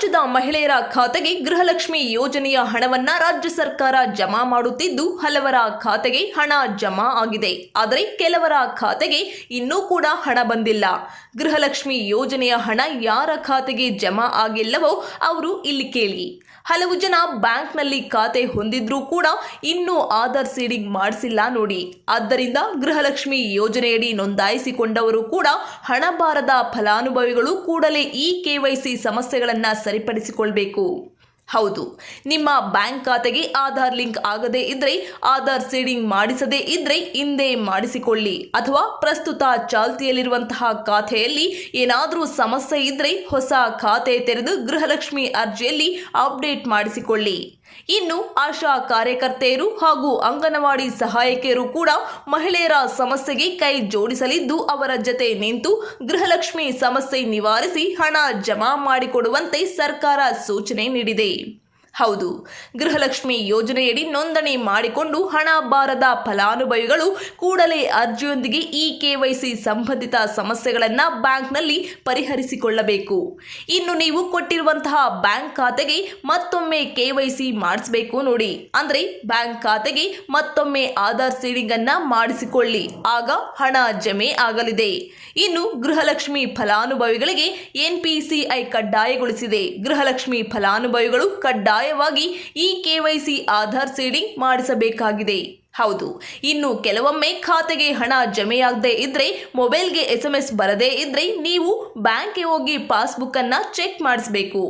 just ಮಹಿಳೆಯರ ಖಾತೆಗೆ ಗೃಹಲಕ್ಷ್ಮಿ ಯೋಜನೆಯ ಹಣವನ್ನ ರಾಜ್ಯ ಸರ್ಕಾರ ಜಮಾ ಮಾಡುತ್ತಿದ್ದು, ಹಲವರ ಖಾತೆಗೆ ಹಣ ಜಮಾ ಆಗಿದೆ. ಆದರೆ ಕೆಲವರ ಖಾತೆಗೆ ಇನ್ನೂ ಕೂಡ ಹಣ ಬಂದಿಲ್ಲ. ಗೃಹಲಕ್ಷ್ಮಿ ಯೋಜನೆಯ ಹಣ ಯಾರ ಖಾತೆಗೆ ಜಮಾ ಆಗಿಲ್ಲವೋ ಅವರು ಇಲ್ಲಿ ಕೇಳಿ. ಹಲವು ಜನ ಬ್ಯಾಂಕ್ನಲ್ಲಿ ಖಾತೆ ಹೊಂದಿದ್ರೂ ಕೂಡ ಇನ್ನೂ ಆಧಾರ್ ಸೀಡಿಂಗ್ ಮಾಡಿಸಿಲ್ಲ ನೋಡಿ. ಆದ್ದರಿಂದ ಗೃಹಲಕ್ಷ್ಮಿ ಯೋಜನೆಯಡಿ ನೋಂದಾಯಿಸಿಕೊಂಡವರು ಕೂಡ ಹಣ ಬಾರದ ಫಲಾನುಭವಿಗಳು ಕೂಡಲೇ ಈ ಕೆವೈಸಿ ಸಮಸ್ಯೆಗಳನ್ನು ಸರಿಪಡಿಸಿಕೊಳ್ಬೇಕು. ಹೌದು. ನಿಮ್ಮ ಬ್ಯಾಂಕ್ ಖಾತೆಗೆ ಆಧಾರ್ ಲಿಂಕ್ ಆಗದೇ ಇದ್ರೆ ಆಧಾರ್ ಸೀಡಿಂಗ್ ಮಾಡಿಸದೇ ಇದ್ರೆ ಹಿಂದೆ ಮಾಡಿಸಿಕೊಳ್ಳಿ. ಅಥವಾ ಪ್ರಸ್ತುತ ಚಾಲ್ತಿಯಲ್ಲಿರುವಂತಹ ಖಾತೆಯಲ್ಲಿ ಏನಾದರೂ ಸಮಸ್ಯೆ ಇದ್ರೆ ಹೊಸ ಖಾತೆ ತೆರೆದು ಗೃಹಲಕ್ಷ್ಮಿ ಅರ್ಜಿಯಲ್ಲಿ ಅಪ್ಡೇಟ್ ಮಾಡಿಸಿಕೊಳ್ಳಿ. ಇನ್ನು ಆಶಾ ಕಾರ್ಯಕರ್ತೆಯರು ಹಾಗೂ ಅಂಗನವಾಡಿ ಸಹಾಯಕಿಯರು ಕೂಡ ಮಹಿಳೆಯರ ಸಮಸ್ಯೆಗೆ ಕೈ ಜೋಡಿಸಲಿದ್ದು ಅವರ ಜತೆ ನಿಂತು ಗೃಹಲಕ್ಷ್ಮಿ ಸಮಸ್ಯೆ ನಿವಾರಿಸಿ ಹಣ ಜಮಾ ಮಾಡಿಕೊಡುವಂತೆ ಸರ್ಕಾರ ಸೂಚನೆ ನೀಡಿದೆ. be. ಹೌದು. ಗೃಹಲಕ್ಷ್ಮಿ ಯೋಜನೆಯಡಿ ನೋಂದಣಿ ಮಾಡಿಕೊಂಡು ಹಣ ಬಾರದ ಫಲಾನುಭವಿಗಳು ಕೂಡಲೇ ಅರ್ಜಿಯೊಂದಿಗೆ ಈ ಕೆವೈಸಿ ಸಂಬಂಧಿತ ಸಮಸ್ಯೆಗಳನ್ನು ಬ್ಯಾಂಕ್ನಲ್ಲಿ ಪರಿಹರಿಸಿಕೊಳ್ಳಬೇಕು. ಇನ್ನು ನೀವು ಕೊಟ್ಟಿರುವಂತಹ ಬ್ಯಾಂಕ್ ಖಾತೆಗೆ ಮತ್ತೊಮ್ಮೆ ಕೆವೈಸಿ ಮಾಡಿಸಬೇಕು ನೋಡಿ. ಅಂದರೆ ಬ್ಯಾಂಕ್ ಖಾತೆಗೆ ಮತ್ತೊಮ್ಮೆ ಆಧಾರ್ ಸೀಡಿಂಗ್ ಅನ್ನ ಮಾಡಿಸಿಕೊಳ್ಳಿ. ಆಗ ಹಣ ಜಮೆ ಆಗಲಿದೆ. ಇನ್ನು ಗೃಹಲಕ್ಷ್ಮಿ ಫಲಾನುಭವಿಗಳಿಗೆ ಎನ್ಪಿಸಿಐ ಕಡ್ಡಾಯಗೊಳಿಸಿದೆ. ಗೃಹಲಕ್ಷ್ಮಿ ಫಲಾನುಭವಿಗಳು ಕಡ್ಡಾಯವಾಗಿ ಈ ಕೆವೈಸಿ ಆಧಾರ್ ಸೀಡಿಂಗ್ ಮಾಡಿಸಬೇಕಾಗಿದೆ. ಹೌದು, ಇನ್ನು ಕೆಲವೊಮ್ಮೆ ಖಾತೆಗೆ ಹಣ ಜಮೆಯಾಗದೆ ಇದ್ರೆ, ಮೊಬೈಲ್ಗೆ ಎಸ್ ಎಂ ಎಸ್ ಬರದೇ ಇದ್ರೆ ನೀವು ಬ್ಯಾಂಕ್ಗೆ ಹೋಗಿ ಪಾಸ್ಬುಕ್ ಅನ್ನ ಚೆಕ್ ಮಾಡಿಸಬೇಕು.